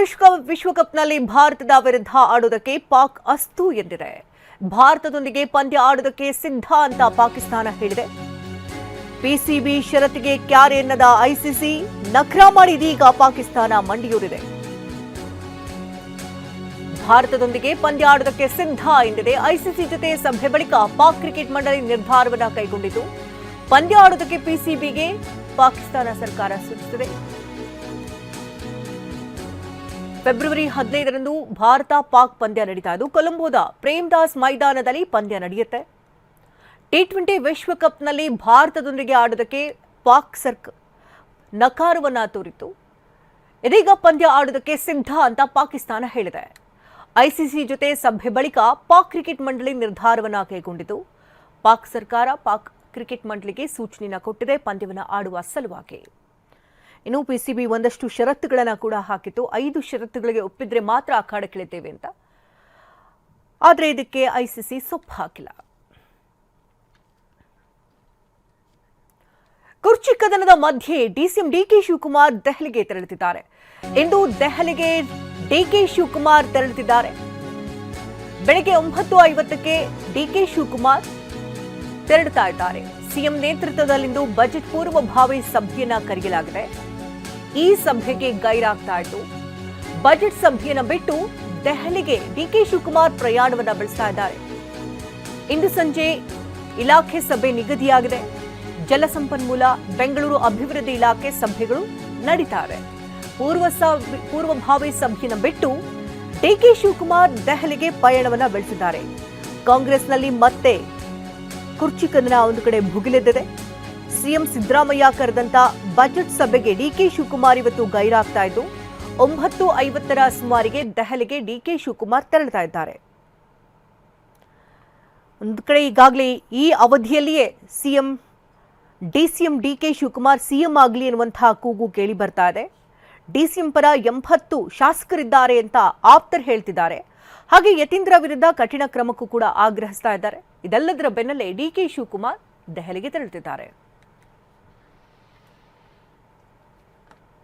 ವಿಶ್ವ ವಿಶ್ವಕಪ್ನಲ್ಲಿ ಭಾರತದ ವಿರುದ್ಧ ಆಡುವುದಕ್ಕೆ ಪಾಕ್ ಅಸ್ತು ಎಂದಿದೆ. ಭಾರತದೊಂದಿಗೆ ಪಂದ್ಯ ಆಡುವುದಕ್ಕೆ ಸಿದ್ಧ ಅಂತ ಪಾಕಿಸ್ತಾನ ಹೇಳಿದೆ. ಪಿಸಿಬಿ ಷರತ್ತಿಗೆ ಕ್ಯಾರೆ ಎನ್ನದ ಐಸಿಸಿ ನಖರಾ ಮಾಡಿದೀಗ ಪಾಕಿಸ್ತಾನ ಮಂಡಿಯೂರಿದೆ. ಭಾರತದೊಂದಿಗೆ ಪಂದ್ಯ ಆಡುವುದಕ್ಕೆ ಸಿದ್ಧ ಎಂದಿದೆ ಐಸಿಸಿ ಜೊತೆ ಸಭೆ ಬಳಿಕ ಪಾಕ್ ಕ್ರಿಕೆಟ್ ಮಂಡಳಿ ನಿರ್ಧಾರವನ್ನು ಕೈಗೊಂಡಿತು. ಪಂದ್ಯ ಆಡುವುದಕ್ಕೆ ಪಿಸಿಬಿಗೆ ಪಾಕಿಸ್ತಾನ ಸರ್ಕಾರ ಸೂಚಿಸಿದೆ. ಫೆಬ್ರವರಿ ಹದಿನೈದರಂದು ಭಾರತ ಪಾಕ್ ಪಂದ್ಯ ನಡೀತಾ ಇದ್ದು, ಕೊಲಂಬೋದ ಪ್ರೇಮದಾಸ್ ಮೈದಾನದಲ್ಲಿ ಪಂದ್ಯ ನಡೆಯುತ್ತೆ. ಟಿ ಟ್ವೆಂಟಿ ವಿಶ್ವಕಪ್ನಲ್ಲಿ ಭಾರತದೊಂದಿಗೆ ಆಡೋದಕ್ಕೆ ಪಾಕ್ ಸರ್ಕ್ ನಕಾರವನ್ನ ತೋರಿತು ಇದೀಗ ಪಂದ್ಯ ಆಡೋದಕ್ಕೆ ಸಿದ್ಧ ಅಂತ ಪಾಕಿಸ್ತಾನ ಹೇಳಿದೆ. ಐಸಿಸಿ ಜೊತೆ ಸಭೆ ಬಳಿಕ ಪಾಕ್ ಕ್ರಿಕೆಟ್ ಮಂಡಳಿ ನಿರ್ಧಾರವನ್ನು ಕೈಗೊಂಡಿತು ಪಾಕ್ ಸರ್ಕಾರ ಪಾಕ್ ಕ್ರಿಕೆಟ್ ಮಂಡಳಿಗೆ ಸೂಚನೆಯನ್ನು ಕೊಟ್ಟಿದೆ, ಪಂದ್ಯವನ್ನು ಆಡುವ ಸಲುವಾಗಿ. ಇನ್ನು ಪಿಸಿಬಿ ಒಂದಷ್ಟು ಷರತ್ತುಗಳನ್ನು ಕೂಡ ಹಾಕಿತ್ತು. ಐದು ಷರತ್ತುಗಳಿಗೆ ಒಪ್ಪಿದ್ರೆ ಮಾತ್ರ ಅಖಾಡಕ್ಕಿಳಿತೇವೆ ಅಂತ. ಆದರೆ ಇದಕ್ಕೆ ಐಸಿಸಿ ಸೊಪ್ಪು ಹಾಕಿಲ್ಲ. ಕುರ್ಚಿ ಕದನದ ಮಧ್ಯೆ ಡಿಸಿಎಂ ಡಿಕೆ ಶಿವಕುಮಾರ್ ದೆಹಲಿಗೆ ತೆರಳುತ್ತಿದ್ದಾರೆ. ಇಂದು ದೆಹಲಿಗೆ ಡಿಕೆ ಶಿವಕುಮಾರ್ ತೆರಳುತ್ತಿದ್ದಾರೆ. ಬೆಳಗ್ಗೆ ಒಂಬತ್ತು ಐವತ್ತಕ್ಕೆ ಡಿಕೆ ಶಿವಕುಮಾರ್ ತೆರಳುತ್ತಾ ಇದ್ದಾರೆ. ಸಿಎಂ ನೇತೃತ್ವದಲ್ಲಿಂದು ಬಜೆಟ್ ಪೂರ್ವಭಾವಿ ಸಭೆಯನ್ನ ಕರೆಯಲಾಗಿದೆ. ಈ ಸಭೆಗೆ ಗೈರಾಗ್ತಾ ಇತ್ತು. ಬಜೆಟ್ ಸಭೆಯನ್ನು ಬಿಟ್ಟು ದೆಹಲಿಗೆ ಡಿಕೆ ಶಿವಕುಮಾರ್ ಪ್ರಯಾಣವನ್ನ ಬೆಳೆಸ್ತಾ ಇದ್ದಾರೆ. ಇಂದು ಸಂಜೆ ಇಲಾಖೆ ಸಭೆ ನಿಗದಿಯಾಗಿದೆ. ಜಲಸಂಪನ್ಮೂಲ ಬೆಂಗಳೂರು ಅಭಿವೃದ್ಧಿ ಇಲಾಖೆ ಸಭೆಗಳು ನಡೀತಾರೆ. ಪೂರ್ವ ಪೂರ್ವಭಾವಿ ಸಭೆಯನ್ನು ಬಿಟ್ಟು ಡಿಕೆ ಶಿವಕುಮಾರ್ ದೆಹಲಿಗೆ ಪಯಣವನ್ನು ಬೆಳೆಸಿದ್ದಾರೆ. ಕಾಂಗ್ರೆಸ್ನಲ್ಲಿ ಮತ್ತೆ ಕುರ್ಚಿ ಕದನ ಒಂದು ಕಡೆ ಭುಗಿಲೆದ್ದಿದೆ. ಸಿಎಂ ಸಿದ್ದರಾಮಯ್ಯ ಕರೆದಂತ ಬಜೆಟ್ ಸಭೆಗೆ ಡಿಕೆ ಶಿವಕುಮಾರ್ ಇವತ್ತು ಗೈರಾಗ್ತಾ ಇದ್ದು ಒಂಬತ್ತು ಐವತ್ತರ ಸುಮಾರಿಗೆ ದೆಹಲಿಗೆ ಡಿಕೆ ಶಿವಕುಮಾರ್ ತೆರಳ್ತಾ ಇದ್ದಾರೆ. ಒಂದು ಕಡೆ ಈಗಾಗಲೇ ಈ ಅವಧಿಯಲ್ಲಿಯೇ CM, DCM DK Shivakumar CM ಆಗಲಿ ಎನ್ನುವಂತಹ ಕೂಗು ಕೇಳಿ ಬರ್ತಾ ಇದೆ. ಡಿಸಿಎಂ ಪರ ಎಂಬತ್ತು ಶಾಸಕರಿದ್ದಾರೆ ಅಂತ ಆಪ್ತರು ಹೇಳ್ತಿದ್ದಾರೆ. ಹಾಗೆ ಯತೀಂದ್ರ ವಿರುದ್ಧ ಕಠಿಣ ಕ್ರಮಕ್ಕೂ ಕೂಡ ಆಗ್ರಹಿಸ್ತಾ ಇದ್ದಾರೆ. ಇದೆಲ್ಲದರ ಬೆನ್ನಲ್ಲೇ ಡಿಕೆ ಶಿವಕುಮಾರ್ ದೆಹಲಿಗೆ ತೆರಳುತ್ತಿದ್ದಾರೆ.